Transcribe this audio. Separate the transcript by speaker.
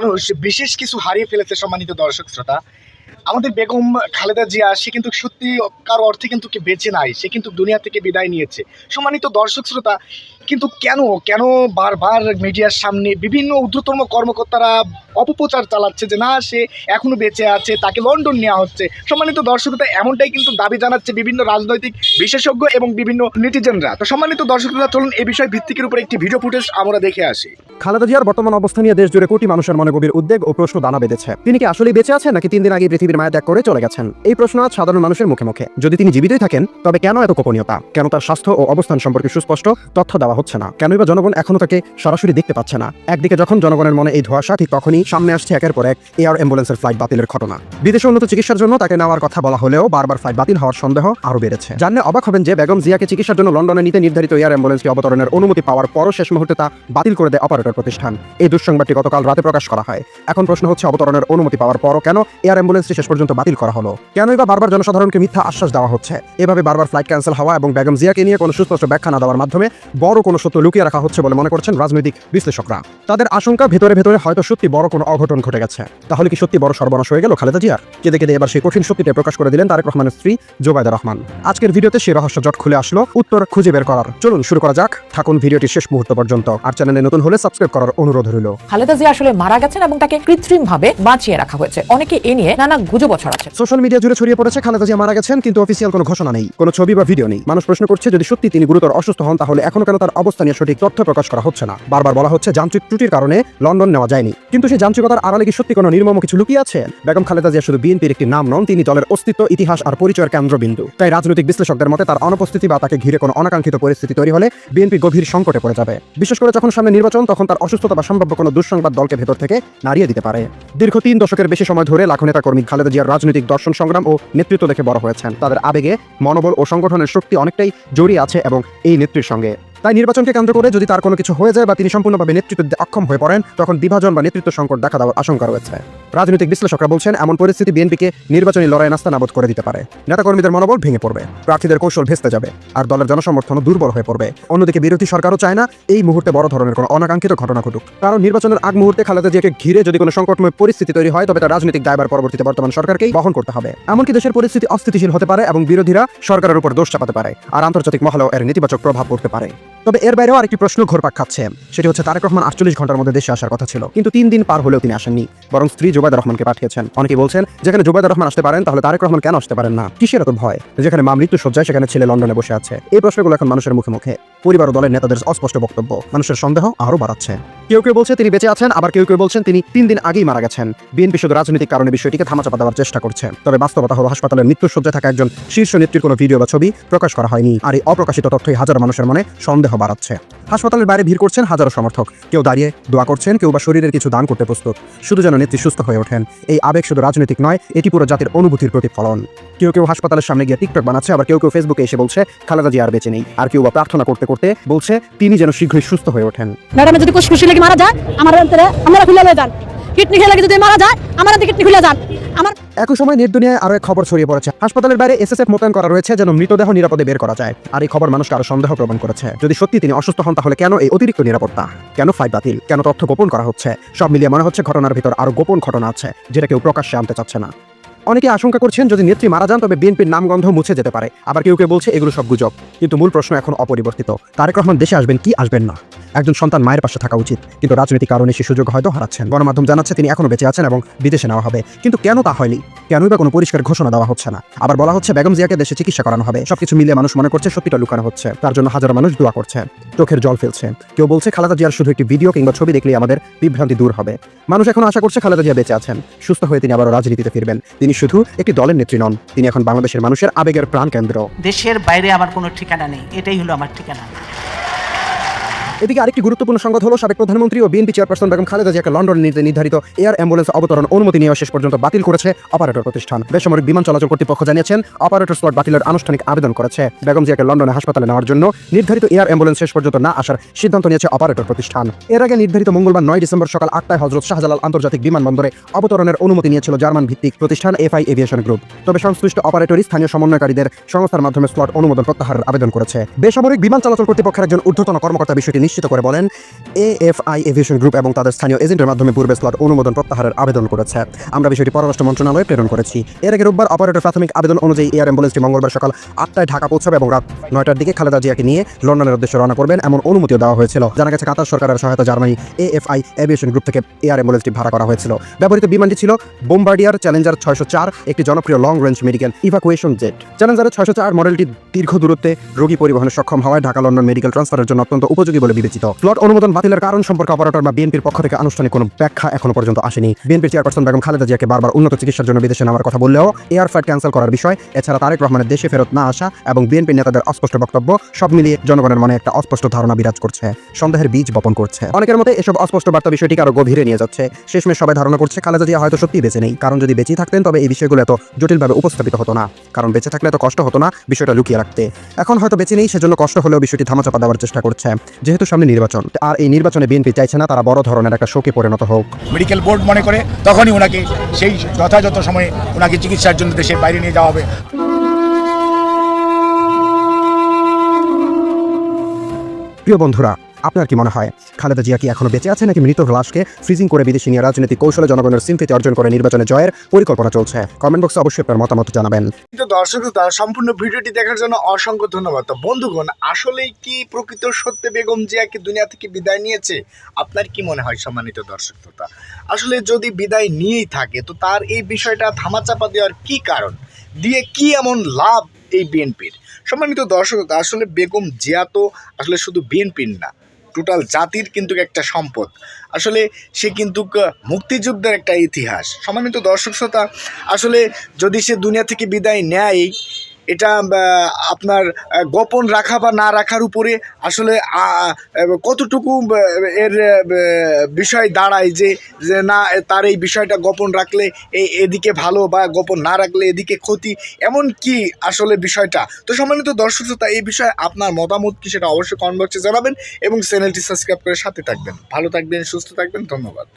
Speaker 1: মানুষ বিশেষ কিছু হারিয়ে ফেলেছে সম্মানিত দর্শক শ্রোতা, আমাদের বেগম খালেদা জিয়া, সে কিন্তু সত্যি কারও অর্থে কিন্তু বেঁচে নাই, সে কিন্তু দুনিয়া থেকে বিদায় নিয়েছে। সম্মানিত দর্শক শ্রোতা কিন্তু কেন? কেন বারবার মিডিয়ার সামনে বিভিন্ন ঊর্ধ্বতম কর্মকর্তারা অপপ্রচার চালাচ্ছে যে না, সে এখনও বেঁচে আছে, তাকে লন্ডন নেওয়া হচ্ছে। সম্মানিত দর্শকতা, এমনটাই কিন্তু দাবি জানাচ্ছে বিভিন্ন রাজনৈতিক বিশেষজ্ঞ এবং বিভিন্ন নেটিজেনরা। তো সম্মানিত দর্শকরা চলুন এই বিষয় ভিত্তিকের উপর একটি ভিডিও ফুটেজ আমরা দেখে আসি।
Speaker 2: খালেদা জিয়ার বর্তমান অবস্থা নিয়ে দেশ জুড়ে কোটি মানুষের মনে গভীর উদ্বেগ ও প্রশ্ন দানা বেঁধেছে। তিনি কি আসলে বেঁচে আছেন, নাকি তিন দিন আগে পৃথিবীর মায়া ত্যাগ করে চলে গেছেন? এই প্রশ্ন আজ সাধারণ মানুষের মুখে মুখে। যদি তিনি জীবিতই থাকেন, তবে কেন এত গোপনীয়তা? কেন তার স্বাস্থ্য ও অবস্থান সম্পর্কে সুস্পষ্ট তথ্য দেওয়া হচ্ছে না। কেনই বা জনগণ এখনও তাকে সরাসরি দেখতে পাচ্ছে না। একদিকে যখন জনগণের মনে এই ধোঁয়াশা, ঠিক তখনই সামনে আসছে একের পর এক এয়ার অ্যাম্বুলেন্সের ফ্লাইট বাতিলের ঘটনা। বিদেশে উন্নত চিকিৎসার জন্য তাকে নেওয়ার কথা বলা হলেও বারবার ফ্লাইট বাতিল হওয়ার সন্দেহ আরও বেড়েছে। জানলে অবাক হবেন যে বেগম জিয়াকে চিকিৎসার জন্য লন্ডনে নিতে নির্ধারিত এয়ার অ্যাম্বুলেন্সটি অবতরণের অনুমতি পাওয়ার পরও শেষ মুহূর্তে তা বাতিল করে দেয় অপারেটর প্রতিষ্ঠান। এই দুঃসংবাদটি গতকাল রাতে প্রকাশ করা হয়। এখন প্রশ্ন হচ্ছে অবতরণের অনুমতি পাওয়ার পরও কেন এয়ার অ্যাম্বুলেন্সটি শেষ পর্যন্ত বাতিল করা হলো? কেনই বা বারবার জনসাধারণকে মিথ্যা আশ্বাস দেওয়া হচ্ছে? এভাবে বারবার ফ্লাইট ক্যান্সেল হওয়া এবং বেগম জিয়াকে নিয়ে কোনো সুস্পষ্ট ব্যাখ্যা না দেওয়ার মাধ্যমে বড় কোনো সত্য লুকিয়ে রাখা হচ্ছে বলে মনে করছেন রাজনৈতিক বিশ্লেষকরা। তাদের আশঙ্কা ভেতরে ভেতরে হয়তো সত্যি বড় কোনো অঘটন ঘটে গেছে। তাহলে কি সত্যি বড় সর্বনাশ হয়ে গেল খালেদা জিয়ার? কেঁদে কেঁদে এবার সেই কঠিন সত্যিটা প্রকাশ করে দিলেন তারেক রহমানের স্ত্রী জোবায়দা রহমান। আজকের ভিডিওতে সেই রহস্য জট খুলে আসলো উত্তর খুঁজে বের করার। চলুন শুরু করা যাক। থাকুন ভিডিওটি শেষ মুহূর্ত পর্যন্ত। আর চ্যানেলে নতুন হলে সাবস্ক্রাইব করার অনুরোধ রইল।
Speaker 3: খালেদা জিয়া আসলে মারা গেছেন এবং তাকে কৃত্রিম ভাবে বাঁচিয়ে রাখা হয়েছে। অনেকে এ নিয়ে নানা গুজব ছড়াচ্ছে।
Speaker 2: সোশ্যাল মিডিয়া জুড়ে ছড়িয়ে পড়েছে খালেদা জিয়া মারা গেছেন কিন্তু অফিসিয়াল কোনো ঘোষণা নেই। কোনো ছবি বা ভিডিও নেই। মানুষ প্রশ্ন করছে যদি সত্যি তিনি গুরুতর অসুস্থ হন তাহলে এখনও কেন তার অবস্থা নিয়ে সঠিক তথ্য প্রকাশ করা হচ্ছে না। বারবার বলা হচ্ছে, যান্ত্রিক ত্রুটির কারণে লন্ডন নেওয়া যায়নি। কিন্তু সেই যান্ত্রিকতার আড়ালে কি সত্যি কোনো নির্মম কিছু লুকিয়ে আছে? বেগম খালেদা জিয়া শুধু বিএনপির একটি নাম নন, তিনি দলের অস্তিত্ব, ইতিহাস আর পরিচয়ের কেন্দ্রবিন্দু। তাই রাজনৈতিক বিশ্লেষকদের মতে তার অনুপস্থিতি বা তাকে ঘিরে কোনো অনাকাঙ্ক্ষিত পরিস্থিতি তৈরি হলে বিএনপি গভীর সংকটে পড়ে যাবে। বিশেষ করে যখন সামনে নির্বাচন, তখন তার অসুস্থতা বা সম্ভাব্য কোনো দুঃসংবাদ দলকে ভেতর থেকে নাড়িয়ে দিতে পারে। দীর্ঘ তিন দশকের বেশি সময় ধরে লাখো নেতা কর্মী খালেদা জিয়ার রাজনৈতিক দর্শন সংগ্রাম ও নেতৃত্ব দেখে বড় হয়েছেন। তাদের আবেগে, মনোবল ও সংগঠনের শক্তি অনেকটাই জড়িয়ে আছে এবং এই নেত্রীর সঙ্গে। তাই নির্বাচনকে কেন্দ্র করে যদি তার কোনো কিছু হয়ে যায় বা তিনি সম্পূর্ণভাবে নেতৃত্ব দিতে অক্ষম হয়ে পড়েন, তখন বিভাজন বা নেতৃত্ব সংকট দেখা দেওয়ার আশঙ্কা রয়েছে। রাজনৈতিক বিশ্লেষকরা বলছেন, এমন পরিস্থিতি বিএনপিকে নির্বাচনী লড়াই নাস্তা নাবোধ করে দিতে পারে। নেতাকর্মীদের মনোবল ভেঙে পড়বে, প্রার্থীদের কৌশল ভেস্তে যাবে, আর দলের জনসমর্থনও দুর্বল হয়ে পড়বে। অন্যদিকে বিরোধী সরকারও চায় না, এই মুহূর্তে বড় ধরনের কোনো অনাকাঙ্ক্ষিত ঘটনা ঘটুক। কারণ নির্বাচনের আগ মুহূর্তে খালেদা জিয়াকে ঘিরে যদি কোনো সংকটময় পরিস্থিতি তৈরি হয়, তবে তার রাজনৈতিক দায়বার পরবর্তীতে বর্তমান সরকারকেই বহন করতে হবে। এমনকি দেশের পরিস্থিতি অস্থিতিশীল হতে পারে এবং বিরোধীরা সরকারের উপর দোষ চাপাতে পারে, আর আন্তর্জাতিক মহলেও এর নেতিবাচক প্রভাব পড়তে পারে। তবে এর বাইরেও আরেকটি প্রশ্ন ঘোরপাক খাচ্ছে। সেটি হচ্ছে, তারেক রহমান আটচল্লিশ ঘণ্টার মধ্যে দেশে আসার কথা ছিল, কিন্তু তিন দিন পার হলেও তিনি আসেননি। বরং স্ত্রী জোবায়দা রহমানকে পাঠিয়েছেন। অনেকে বলছেন, যেখানে জোবায়দা রহমান আসতে পারেন, তাহলে তারেক রহমান কেন আসতে পারেন না? কিসের এত ভয়? যেখানে মা মৃত্যু সজ্জায় সেখানে ছেলে লন্ডনে বসে আছে। এই প্রশ্নগুলো এখন মানুষের মুখে মুখে। পরিবার ও দলের নেতাদের অস্পষ্ট বক্তব্য। মানুষের সন্দেহ আরও বাড়াচ্ছে। কেউ কেউ বলছে, তিনি বেঁচে আছেন। আবার কেউ কেউ বলছেন, তিনি তিন দিন আগেই মারা গেছেন। বিএনপি শুধু রাজনৈতিক কারণে বিষয়টিকে থামাচাপা দেওয়ার চেষ্টা করছে। তবে বাস্তবতা হলো, হাসপাতালের মৃত্যুসজ্জায় থাকা একজন শীর্ষ নেত্রীর কোনো ভিডিও বা ছবি প্রকাশ করা হয়নি। আর এই অপ্রকাশিত তথ্যই হাজারো মানুষের মনে সন্দেহ বাড়াচ্ছে। হাসপাতালের বাইরে ভিড় করছেন হাজারো সমর্থক। কেউ দাঁড়িয়ে দোয়া করছেন, কেউ বা শরীরের কিছু দান করতে প্রস্তুত। শুধু যেন নেত্রী সুস্থ হয়ে ওঠেন। এই আবেগ শুধু রাজনৈতিক নয়, এটি পুরো জাতির অনুভূতির প্রতিফলন। কেউ কেউ হাসপাতালের সামনে গিয়ে টিকটক বানাচ্ছে, আবার কেউ কেউ ফেসবুকে এসে বলছে, খালেদা জিয়া আর বেঁচে নেই। আর কেউ বা প্রার্থনা করতে করতে বলছে, তিনি যেন শীঘ্রই সুস্থ হয়ে ওঠেন।
Speaker 4: ম্যাডামে যদি কুসকুসি লেগে মারা যায়, আমার আমরা খুলে যান। কিডনি খেয়ে লেগে যদি মারা যায়, আমার কিডনি খুলে যান। আমার
Speaker 2: একই সময় নেট দুনিয়ায় আরও এক খবর ছড়িয়ে পড়েছে। হাসপাতালের বাইরে এসএসএফ মোতায়েন করা রয়েছে যেন মৃতদেহ নিরাপদে বের করা যায়। আর এই খবর মানুষকে আরও সন্দেহ প্রমাণ করেছে। যদি সত্যি তিনি অসুস্থ হন, তাহলে কেন এই অতিরিক্ত নিরাপত্তা? কেন ফাইট বাতিল? কেন তথ্য গোপন করা হচ্ছে? সব মিলিয়ে মনে হচ্ছে ঘটনার ভিতর আরও গোপন ঘটনা আছে, যেটা কেউ প্রকাশ্যে আনতে চাচ্ছে না। অনেকে আশঙ্কা করছেন যদি নেত্রী মারা যান, তবে বিএনপির নামগন্ধ মুছে যেতে পারে। আবার কেউ কেউ বলছে এগুলো সব গুজব। কিন্তু মূল প্রশ্ন এখন অপরিবর্তিত। তারেক রহমান দেশে আসবেন কি আসবেন না? একজন সন্তান মায়ের পাশে থাকা উচিত। কিন্তু রাজনৈতিক কারণে সে সুযোগ হয়তো হারাচ্ছেন। গণমাধ্যম জানাচ্ছে তিনি এখনও বেঁচে আছেন এবং বিদেশে নেওয়া হবে। কিন্তু কেন তা হয়নি? কেনই বা কোনো পরিষ্কার ঘোষণা দেওয়া হচ্ছে না। আবার বলা হচ্ছে বেগম জিয়াকে দেশে চিকিৎসা করানো হবে। সবকিছু মিলিয়ে মানুষ মনে করছে সত্যিটা লুকানো হচ্ছে। তার জন্য হাজারো মানুষ দোয়া করছে। চোখের জল ফেলছে। কেউ বলছে খালেদা জিয়ার শুধু একটি ভিডিও কিংবা ছবি দেখলেই আমাদের বিভ্রান্তি দূর হবে। মানুষ এখন আশা করছে খালেদা জিয়া বেঁচে আছেন। সুস্থ হয়ে তিনি আবারও রাজনীতিতে ফিরবেন। তিনি শুধু একটি দলের নেত্রী নন, তিনি এখন বাংলাদেশের মানুষের আবেগের প্রাণ কেন্দ্র
Speaker 5: দেশের বাইরে আমার কোনো ঠিকানা নেই, এটাই হলো আমার ঠিকানা।
Speaker 2: এদিকে আরেকটি গুরুত্বপূর্ণ সংবাদ হলো, সাবেক প্রধানমন্ত্রী ও বিএনপি চেয়ারপারসন বেগম খালেদা জিয়াকে লন্ডনে নিতে নির্ধারিত এয়ার অ্যাম্বুলেন্স অবতরণ অনুমতি নেওয়া শেষ পর্যন্ত বাতিল করেছে অপারেটর প্রতিষ্ঠান। বেসামরিক বিমান চলাচল কর্তৃপক্ষ জানিয়েছেন, অপারেটর স্লট বাতিলের আনুষ্ঠানিক আবেদন করেছে। বেগম জিয়াকে লন্ডনে হাসপাতালে নেওয়ার জন্য নির্ধারিত এয়ার অ্যাম্বুলেন্স শেষ পর্যন্ত না আসার সিদ্ধান্ত নিয়েছে অপারেটর প্রতিষ্ঠান। এর আগে নির্ধারিত মঙ্গলবার নয় ডিসেম্বর সকাল আটটায় হজরত শাহজালাল আন্তর্জাতিক বিমানবন্দরে অবতরণের অনুমতি নিয়েছিল জার্মান ভিত্তিক প্রতিষ্ঠান এফআই এভিয়েশন গ্রুপ। তবে সংশ্লিষ্ট অপারেটরই স্থানীয় সমন্বয়কারীদের সংস্থার মাধ্যমে স্লট অনুমোদন প্রত্যাহারের আবেদন করেছে। বেসামরিক বিমান চলাচল কর্তৃপক্ষের একজন ঊর্ধ্বতন কর্মকর্তা বিষয়টি নিশ্চিত করে বলেন, এএফআই এভিয়েশন গ্রুপ এবং তাদের স্থানীয় এজেন্টের মাধ্যমে পূর্বে স্লট অনুমোদন প্রত্যাহারের আবেদন করেছে। আমরা বিষয়টি পররাষ্ট্র মন্ত্রণালয়ে প্রেরণ করেছি। এর আগে রোববার অপারেটর প্রাথমিক আবেদন অনুযায়ী এয়ার অ্যাম্বুলেন্সটি মঙ্গলবার সকাল আটটায় ঢাকা পৌঁছাবে এবং রাত নয়টার দিকে খালেদা জিয়াকে নিয়ে লন্ডনের উদ্দেশ্যে রওনা করবেন এমন অনুমতিও দেওয়া হয়েছিল। জানা গেছে, কাতার সরকারের সহায়তা জার্মানি এএফআই এভিয়েশন গ্রুপ থেকে এয়ার অ্যাম্বুলেন্সটি ভাড়া করা হয়েছিল। ব্যবহৃত বিমানটি ছিল বোম্বার্ডিয়ার চ্যালেঞ্জার ছয়শো চার, একটি জনপ্রিয় long range medical evacuation jet চ্যালেঞ্জারের ছয়শো চার মডেলটি দীর্ঘ দূরত্বে রোগী পরিবহনে সক্ষম হওয়ায় ঢাকা লন্ডন মেডিকেল ট্রান্সফারের জন্য অত্যন্ত উপযোগী বলে বিবেচিত। প্লট অনুমোদন বাতিলের কারণ সম্পর্কে অপারেটর বা বিএনপির পক্ষ থেকে আনুষ্ঠানিক কোনো ব্যাখ্যা এখনও পর্যন্ত আসেনি। বিএনপির চেয়ারপারসন বেগম খালেদা জিয়াকে বারবার উন্নত চিকিৎসার জন্য বিদেশে নেওয়ার কথা বললেও এয়ার ফ্লাইট ক্যান্সেল করার বিষয়, এছাড়া তারেক রহমানের দেশে ফেরত না আসা এবং বিএনপি নেতাদের অস্পষ্ট বক্তব্য সব মিলিয়ে জনগণের মনে একটা অস্পষ্ট ধারণা বিরাজ করছে, সন্দেহের বীজ বপন করছে। অনেকের মতে এসব অস্পষ্ট বার্তা বিষয়টিকে আরও গভীরে নিয়ে যাচ্ছে। শেষমেশ সবাই ধারণা করছে খালেদা জিয়া হয়তো সত্যি বেঁচে নেই, কারণ যদি বেঁচে থাকতেন তবে এই বিষয়গুলো এত জটিলভাবে উপস্থাপিত হতো না, কারণ বেঁচে থাকলে এত কষ্ট হতো না বিষয়টা লুকিয়ে রাখতে। এখন হয়তো বেঁচে নেই সেজন্য কষ্ট হলেও বিষয়টি ধামাচাপা দেওয়ার চেষ্টা করছে। যেহেতু সামনে নির্বাচন। আর এই নির্বাচনে বিএনপি চাইছে না তারা বড় ধরনের একটা শোকে পরিণত হোক।
Speaker 6: মেডিকেল বোর্ড মনে করে তখনই ওনাকে সেই যথাযথ সময়ে ওনাকে চিকিৎসার জন্য দেশের বাইরে নিয়ে যাওয়া হবে।
Speaker 2: প্রিয় বন্ধুরা আপনার কি মনে হয়? খালেদা জিয়া কি এখনও বেঁচে আছে নাকি মৃত লাশকে ফ্রিজিং করে বিদেশি নিয়ে রাজনৈতিক কৌশলে জনগণের সিম্পিতি অর্জন করে নির্বাচনে জয়ের পরিকল্পনা চলছে? কমেন্ট বক্সে অবশ্যই আপনার মতামত জানাবেন।
Speaker 1: তো দর্শক তার সম্পূর্ণ ভিডিওটি দেখার জন্য অসংখ্য ধন্যবাদ। বন্ধুগণ, আসলেই কি প্রকৃত সত্যে বেগম জিয়াকে দুনিয়া থেকে বিদায় নিয়েছে? আপনার কি মনে হয় সম্মানিত দর্শক আসলে যদি বিদায় নিয়েই থাকে, তো তার এই বিষয়টা ধামাচাপা দেওয়ার কি কারণ? দিয়ে কি এমন লাভ এই বিএনপির? সম্মানিত দর্শক আসলে বেগম জিয়া তো আসলে শুধু বিএনপির না টোটাল জাতির কিন্তু একটা সম্পদ। আসলে সে কিন্তু মুক্তিযুদ্ধের একটা ইতিহাস। সম্মানিত দর্শক শ্রোতা, আসলে যদি সে দুনিয়া থেকে বিদায় নেয় এটা আপনার গোপন রাখা বা না রাখার উপরে আসলে কতটুকু এর বিষয় দাঁড়ায় যে না, তার এই বিষয়টা গোপন রাখলে এই এদিকে ভালো বা গোপন না রাখলে এদিকে ক্ষতি, এমন কি আসলে বিষয়টা? তো সম্মানিত দর্শক শ্রোতা, এই বিষয়ে আপনার মতামত কি সেটা অবশ্যই কমেন্ট বক্সে জানাবেন এবং চ্যানেলটি সাবস্ক্রাইব করে সাথে থাকবেন। ভালো থাকবেন, সুস্থ থাকবেন, ধন্যবাদ।